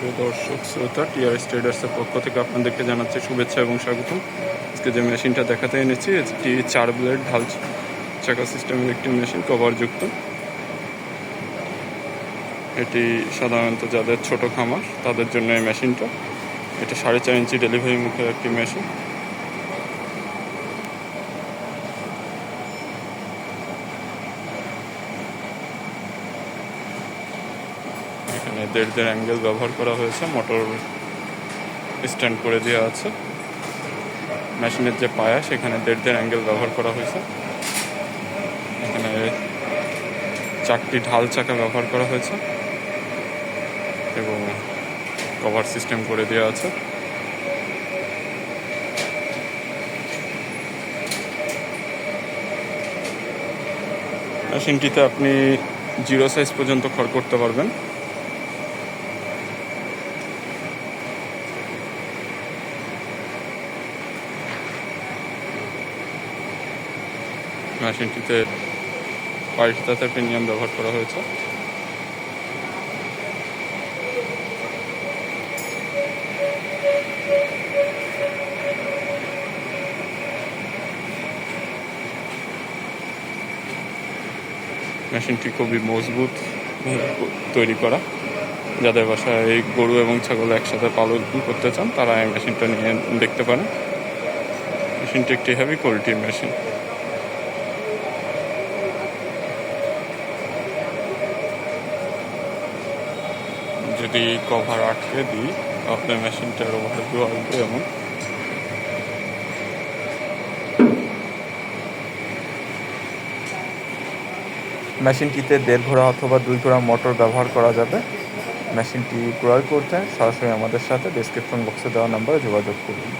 প্রিয় দর্শক, শ্রোতা টিআর স্টেডার্সের পক্ষ থেকে আপনাদেরকে জানাচ্ছি শুভেচ্ছা এবং স্বাগতম। আজকে যে মেশিনটা দেখাতে এনেছি, এটি চার ব্লেড ঢাল চাকা সিস্টেমের একটি মেশিন, কভারযুক্ত। এটি সাধারণত যাদের ছোট খামার, তাদের জন্য এই মেশিনটা। এটা সাড়ে চার ইঞ্চি ডেলিভারি মুখের একটি মেশিন। এখানে দেড় দেড় অ্যাঙ্গেল ব্যবহার করা হয়েছে, মোটর স্ট্যান্ড করে দেওয়া আছে। মেশিনের যে পায়া, সেখানে দেড় দেড় অ্যাঙ্গেল ব্যবহার করা হয়েছে। এখানে চারটি ঢাল চাকা ব্যবহার করা হয়েছে এবং কভার সিস্টেম করে দেওয়া আছে। মেশিনটিতে আপনি জিরো সাইজ পর্যন্ত খড় করতে পারবেন। মেশিনটিতে হোয়াইট তাতে প্রিমিয়াম ব্যবহার করা হয়েছে। মেশিনটি খুবই মজবুত তৈরি করা। যাদের বাসায় এই গরু এবং ছাগল একসাথে পালন করতে চান, তারা এই মেশিনটা নিয়ে দেখতে পারেন। মেশিনটি একটি হেভি কোয়ালিটির মেশিন যদি কভার আটকে দিই আপনার মেশিনটার ওভারভিউ আসবে এমন। মেশিনটিতে দেড় ঘোড়া অথবা দুই ঘোড়া মোটর ব্যবহার করা যাবে। মেশিনটি ক্রয় করতে সরাসরি আমাদের সাথে ডিসক্রিপশন বক্সে দেওয়া নাম্বারে যোগাযোগ করুন।